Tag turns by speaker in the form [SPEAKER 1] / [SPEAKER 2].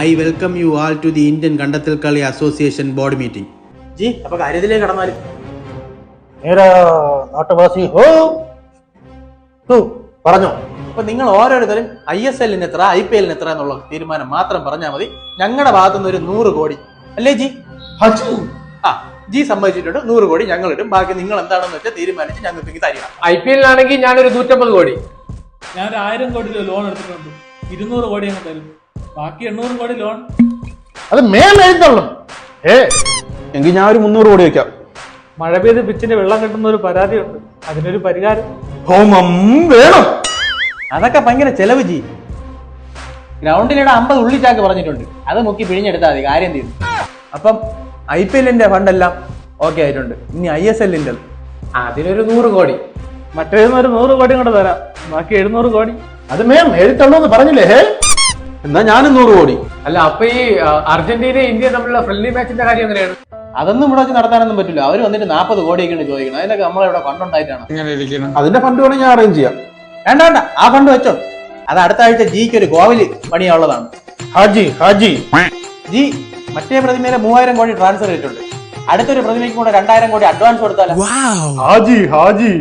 [SPEAKER 1] I welcome you all to the Indian കണ്ടെത്തൽ കളി association board meeting.
[SPEAKER 2] G അപ്പൊ കാര്യത്തിലേക്ക് കടന്നാൽ.
[SPEAKER 3] നേരാ നാട്ടുവാസി ഹോ. പറഞ്ഞോ.
[SPEAKER 2] അപ്പൊ നിങ്ങൾ ഓരോരുത്തരും ഐ എസ് എല്ലിന് എത്ര ഐ പി എല്ലിന് എത്ര എന്നുള്ള തീരുമാനം മാത്രം പറഞ്ഞാൽ മതി. ഞങ്ങളുടെ ഭാഗത്തുനിന്ന് ഒരു നൂറ് കോടി. അല്ലേ ജി?
[SPEAKER 3] ഹജു
[SPEAKER 2] ആ ജി സമ്മതിച്ചിട്ടുണ്ട്. നൂറ് കോടി ഞങ്ങൾ ഇടും ബാക്കി നിങ്ങൾ എന്താണെന്ന് വെച്ചാൽ തീരുമാനിച്ച് ഞങ്ങൾക്ക് തരിക
[SPEAKER 4] ഐ പി എല്ലിനാണെങ്കിൽ ഞാനൊരു നൂറ്റമ്പത് കോടി.
[SPEAKER 5] ഞാൻ ഒരു ആയിരം കോടി ലോൺ എടുത്തിട്ടുണ്ട്. ഇരുന്നൂറ് കോടി ഞങ്ങൾ തരും. ബാക്കി എണ്ണൂറ് കോടി ലോൺ
[SPEAKER 3] അത് മേൽ എഴുന്നള്ളും ഏ
[SPEAKER 6] എങ്കിൽ ഞാൻ ഒരു മുന്നൂറ് കോടി വെക്കാം
[SPEAKER 5] മഴ പെയ്ത് പിച്ചിന് വെള്ളം കിട്ടുന്ന ഒരു പരാതിയുണ്ട്. അതിനൊരു പരിഹാരം.
[SPEAKER 3] ഹോമം വേണം.
[SPEAKER 2] അതൊക്കെ ഭയങ്കര ചെലവ് ജി. ഗ്രൗണ്ടിലിടെ അമ്പത് ഉള്ളിച്ചാക്ക് പറഞ്ഞിട്ടുണ്ട്. അത് മുക്കി പിഴിഞ്ഞെടുത്താൽ മതി കാര്യം തീരും അപ്പം ഐ പി എല്ലിന്റെ ഫണ്ടെല്ലാം ഓക്കെ ആയിട്ടുണ്ട്. ഇനി ഐ എസ് എല്ലിന്റെ
[SPEAKER 4] അതിനൊരു നൂറ് കോടി.
[SPEAKER 5] മറ്റേന്ന് ഒരു നൂറ് കോടി കൂടെ തരാം. ബാക്കി എഴുന്നൂറ് കോടി.
[SPEAKER 3] അത് മേം എഴുത്തള്ളൂന്ന് പറഞ്ഞില്ലേ ഹേ?
[SPEAKER 6] എന്നാ ഞാനും നൂറ് കോടി
[SPEAKER 4] അല്ല അപ്പൊ ഈ അർജന്റീന ഇന്ത്യ തമ്മിലുള്ള ഫ്രണ്ട്ലി മാച്ചിന്റെ കാര്യം എങ്ങനെയാണ്?
[SPEAKER 2] അതൊന്നും ഇവിടെ വെച്ച് നടത്താനൊന്നും പറ്റില്ല. അവർ വന്നിട്ട് നാൽപ്പത് കോടിയൊക്കെയാണ് ചോദിക്കണം. അതിനൊക്കെ നമ്മളിവിടെ ഫണ്ട് ഉണ്ടായിട്ടാണ്.
[SPEAKER 6] അതിന്റെ ഫണ്ട് വേണമെങ്കിൽ ഞാൻ അറേഞ്ച് ചെയ്യാം.
[SPEAKER 2] വേണ്ട വേണ്ട. ആ ഫണ്ട് വെച്ചോ. അത് അടുത്ത ആഴ്ച ജിക്ക് ഒരു കോവിൽ പണിയാവുള്ളതാണ്
[SPEAKER 3] ഹാജി ഹാജി.
[SPEAKER 2] ജി മറ്റേ പ്രതിമയിലെ മൂവായിരം കോടി ട്രാൻസ്ഫർ ചെയ്തിട്ടുണ്ട്. അടുത്തൊരു പ്രതിമയ്ക്ക് കൂടെ രണ്ടായിരം കോടി അഡ്വാൻസ് കൊടുത്താലോ.
[SPEAKER 3] ഹാജി ഹാജി.